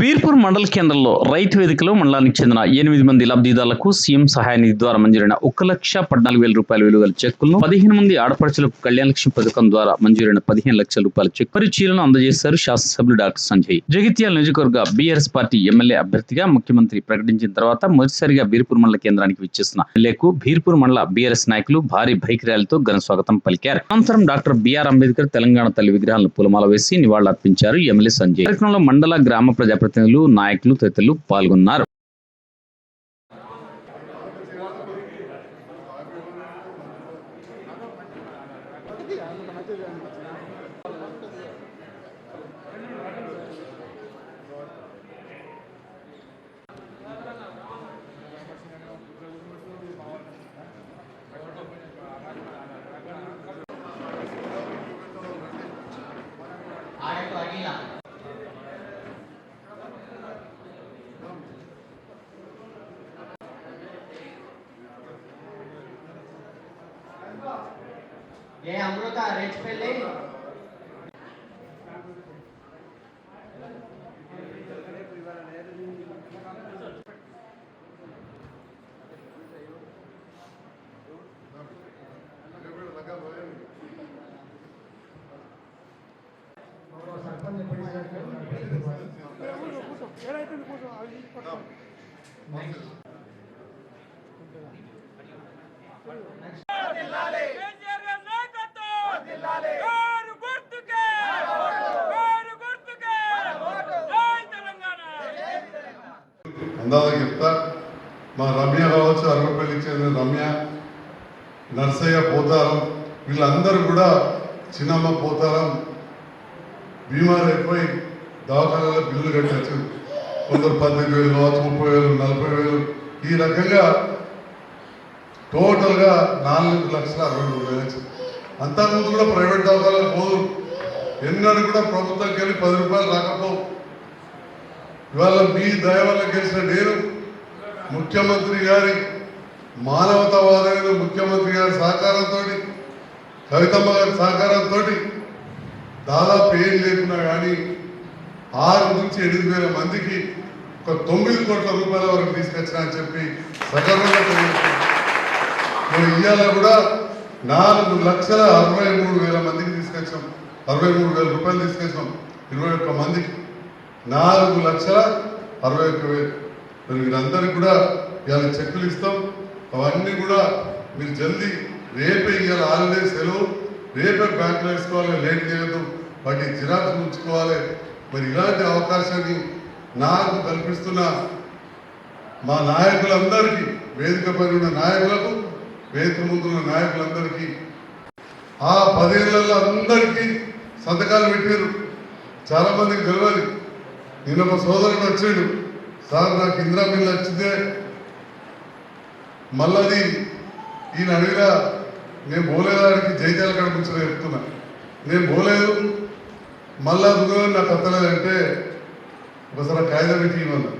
బీర్పూర్ మండల కేంద్రంలో రైతు వేదికలో మండలానికి చెందిన ఎనిమిది మంది లబ్ధిదారులకు సీఎం సహాయ నిధి ద్వారా మంజూరైన ఒక లక్ష పద్నాలుగు వేల రూపాయల విలువల చెక్కులను పదిహేను మంది ఆడపడుచులకు కళ్యాణ లక్ష్మి పథకం ద్వారా మంజూరైన పదిహేను లక్షల రూపాయల చెక్ పరిచీలను అందజేశారు శాసనసభ్యులు డాక్టర్ సంజయ్. జగిత్యాల నియోజకవర్గ బీఆర్ఎస్ పార్టీ ఎమ్మెల్యే అభ్యర్థిగా ముఖ్యమంత్రి ప్రకటించిన తర్వాత మొదటిసారిగా బీర్పూర్ మండల కేంద్రానికి విచ్చేసిన ఎమ్మెల్యేకు బీర్పూర్ మండల బీఆర్ఎస్ నాయకులు భారీ బైక్ ర్యాలీతో ఘన స్వాగతం పలికారు. అనంతరం డాక్టర్ బిఆర్ అంబేద్కర్ తెలంగాణ తల్లి విగ్రహాలను పూలమాల వేసి నివాళులర్పించారు ఎమ్మెల్యే సంజయ్. కార్యక్రమంలో మండల గ్రామ ప్రజాప్రతినిధులు నాయకులు తదితరులు పాల్గొన్నారు. ఏ అమృత రెచ్ పెళ్ళి కేసీఆర్ అందాక చెప్తా మా రమ్య కావచ్చు అరవపల్లికి చెందిన రమ్య నర్సయ్య పోతారం. వీళ్ళందరూ కూడా చిన్నమ్మ పోతారం. బీమార్ అయిపోయి దవాఖానాలో బిల్లులు కట్టచ్చు. కొందరు పద్దెనిమిది వేలు కావచ్చు ముప్పై వేలు నలభై వేలు. ఈ రకంగా టోటల్గా నాలుగు లక్షల అరవై మూడు వేలు వచ్చింది అంతకుముందు కూడా ప్రైవేట్ దవాఖానాలు పోదు. ఎన్నడూ కూడా ప్రభుత్వంకి వెళ్ళి పది రూపాయలు రాకపోవు. ఇవాళ మీ దయ వల్ల గెలిచిన నేను ముఖ్యమంత్రి గారి మానవతావాదమైన ముఖ్యమంత్రి గారి సహకారంతో కవితమ్మ గారి సహకారంతో దాదాపు ఏం లేకున్నా కానీ ఆరు నుంచి ఎనిమిది వేల మందికి ఒక తొమ్మిది కోట్ల రూపాయల వరకు తీసుకొచ్చినా అని చెప్పి సగర్వంగా నేను ఇవాళ కూడా నాలుగు లక్షల అరవై మూడు వేల మందికి తీసుకొచ్చాం. అరవై మూడు వేల రూపాయలు తీసుకొచ్చాం. ఇరవై ఒక్క మందికి. నాలుగు లక్షల అరవై ఒక్క వేలు. మరి మీరందరికీ కూడా ఇవాళ చెక్కులు ఇస్తాం. అవన్నీ కూడా మీరు జల్దీ రేపే ఇవాళ హాలిడే సెలవు. రేపే బ్యాంకులు వేసుకోవాలి లేట్ చేయొద్దు. వాటి జిరాక్స్ ఉంచుకోవాలి. మరి ఇలాంటి అవకాశాన్ని నాకు కల్పిస్తున్న మా నాయకులందరికీ వేదిక పైన ఉన్న నాయకులకు వేదిక ముందున్న నాయకులందరికీ ఆ పదేళ్ళలో అందరికీ సంతకాలు పెట్టారు చాలామందికి మందికి నిన్న మా సోదరుడు వచ్చాడు. సార్ నాకు ఇందిరా బిల్లు వచ్చిందే. మళ్ళీ ఈయన అడిగినా నేను పోలేదానికి జైత్యాల కాడ చెప్తున్నా. నేను పోలేదు. మళ్ళా దుగ్గలు నాకు అత్తలేదంటే ఒకసారి కాగితం పెట్టి ఇవ్వాలి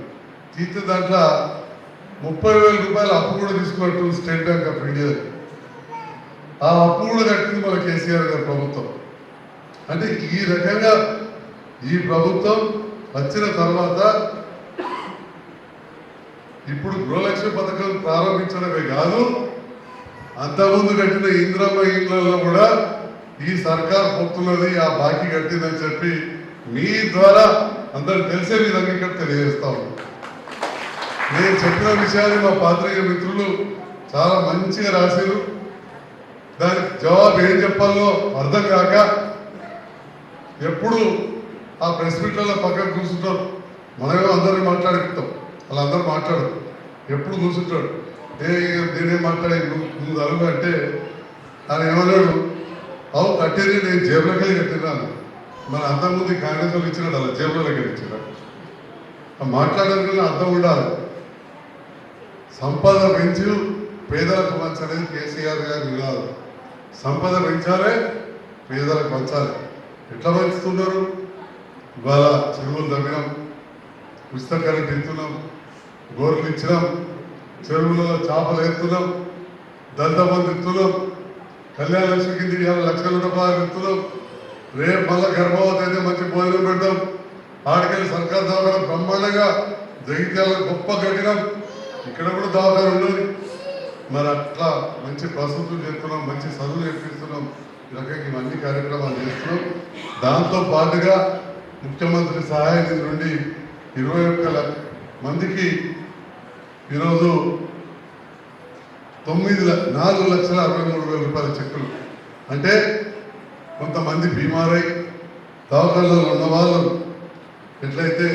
తీస్తే దాంట్లో ముప్పై వేల రూపాయలు అప్పు కూడా తీసుకున్నట్టు స్టేట్ బ్యాంక్ ఆఫ్ ఇండియా. ఆ అప్పు కూడా కట్టింది మన కేసీఆర్ గారి ప్రభుత్వం. అంటే ఈ రకంగా ఈ ప్రభుత్వం వచ్చిన తర్వాత ఇప్పుడు గృహలక్ష్మి పథకం ప్రారంభించడమే కాదు అంతకుముందు కట్టిన ఇంద్రమ్మ ఇళ్ళలో కూడా ఈ సర్కార్ పొత్తున్నది ఆ బాకీ కట్టిందని చెప్పి మీ ద్వారా అందరు తెలిసే విధంగా ఇక్కడ తెలియజేస్తా నేను చెప్పిన విషయాన్ని మా పాత్రిక మిత్రులు చాలా మంచిగా రాశారు దానికి జవాబు ఏం చెప్పాలో అర్థం కాక ఎప్పుడు ఆ ప్రెస్ మీట్లలో పక్కన కూర్చుంటారు. మనమే అందరినీ మాట్లాడుకుంటాం వాళ్ళందరూ మాట్లాడరు. ఎప్పుడు కూర్చుంటాడు ఏ నేనేం మాట్లాడే నువ్వు నువ్వు అంటే ఆయన ఏమన్నాడు అవు కట్టేది నేను జేబులకి కట్టినాను. మన అంతకుముందు ఈ కాంగ్రెస్ వాళ్ళు ఇచ్చినాడు అలా జేబులకి ఇచ్చినాడు. మాట్లాడడానికి అర్థం ఉండాలి. సంపద పెంచి పేదలకు పంచలేదు కేసీఆర్ గారి నినాదం సంపద పెంచాలే పేదలకు పంచాలి. ఎట్లా పంచుతున్నారు? ఇవాళ చెరువులు తవ్వినాం ఉచిత కరెంట్ ఇస్తున్నాం గోర్లు ఇచ్చినాం చెరువులలో చేపలు ఎత్తున్నాం దంతమంది ఎత్తున్నాం కళ్యాణ లక్ష్మి కింద ఇవాళ లక్షల రూపాయలు ఎత్తున్నాం రేపు మళ్ళీ గర్భవతి అయితే మంచి భోజనం పెడతాం. ఆడికెళ్ళి సర్కార్ దవాఖాన బ్రహ్మాండంగా జగిత్యాల గొప్ప కట్టినాం. ఇక్కడ కూడా దవాఖాన ఉన్నది. మరి అట్లా మంచి ప్రసూతులు చేస్తున్నాం మంచి చదువులు నేర్పిస్తున్నాం. ఈ రకంగా ఇవన్నీ కార్యక్రమాలు చేస్తున్నాం. దాంతో పాటుగా ముఖ్యమంత్రి సహాయ నిధి నుండి ఇరవై ఒక్క మందికి ఈరోజు తొమ్మిది నాలుగు లక్షల అరవై మూడు వేల రూపాయల చెక్కులు. అంటే కొంతమంది బీమారై దవాఖానాలు ఉన్న వాళ్ళు ఎట్లయితే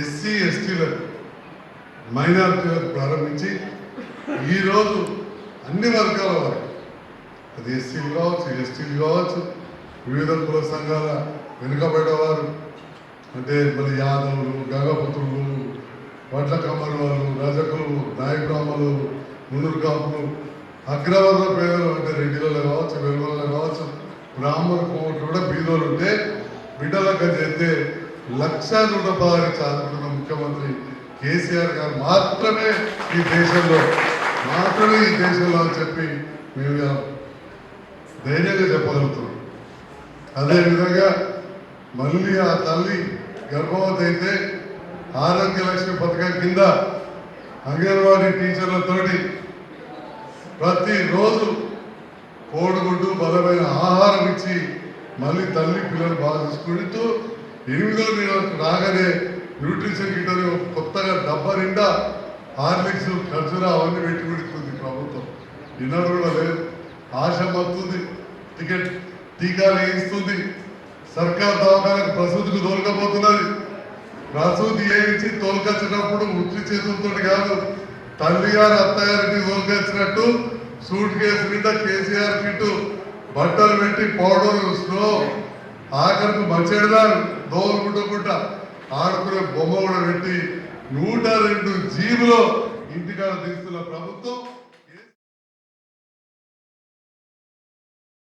ఎస్సీ ఎస్టీలకు మైనారిటీలకు ప్రారంభించి ఈరోజు అన్ని వర్గాల వారు అది ఎస్సీలు కావచ్చు ఎస్టీలు కావచ్చు వివిధ కుల సంఘాల వెనుకబడేవారు. అంటే మరి యాదవులు గంగపుత్రులు వడ్ల కమ్మరి వాళ్ళు రజకులు నాయబ్రాహ్మలు మునురు కాపులు అగ్రవర్ణ పేదలు అంటే రెడ్డిలలో కావచ్చు వెలుగులలో కావచ్చు బ్రాహ్మణ కోట్లు కూడా బీదోలు ఉంటే బిడ్డలకు చేస్తే లక్ష నూట పదహారు చదువుకున్న ముఖ్యమంత్రి కేసీఆర్ గారు మాత్రమే ఈ దేశంలో మాత్రమే ఈ దేశంలో అని చెప్పి మేము ధైర్యంగా చెప్పగలుగుతున్నాం. అదేవిధంగా మళ్ళీ ఆ తల్లి గర్భవతి అయితే ఆరోగ్య లక్ష్మి పథకం కింద అంగన్వాడీ టీచర్లతోటి ప్రతిరోజు కోడిగుడ్డు బలమైన ఆహారం ఇచ్చి మళ్ళీ తల్లి పిల్లలు బాగా చూసుకుంటూ ఎనిమిదో నెలకు రాగానే న్యూట్రిషన్ కిట్ కొత్తగా డబ్బా నిండా హార్లిక్స్ ఖర్జురా అవన్నీ పెట్టి పెడుతుంది ప్రభుత్వం. ఇన్నర్ కూడా లేదు. ఆశ మత్తుంది. టికెట్ టీకాలు వేయిస్తుంది. సర్కార్ దవాఖానకు ప్రసూతికి దొరకపోతున్నది ప్రసూతి ఏమిచ్చి తోలుకొచ్చినప్పుడు ఉత్తి చేతులతో కాదు తల్లి గారు అత్తగారికి తోలుకొచ్చినట్టు సూట్ కేసు మీద కేసీఆర్ కిట్టు బట్టలు పెట్టి పౌడర్ స్నో ఆఖరికి మంచిదారు దోలుకుంటుకుంటా ఆడుకునే బొమ్మ కూడా పెట్టి నూట రెండు జీబులో ఇంటికాడ తీస్తున్న ప్రభుత్వం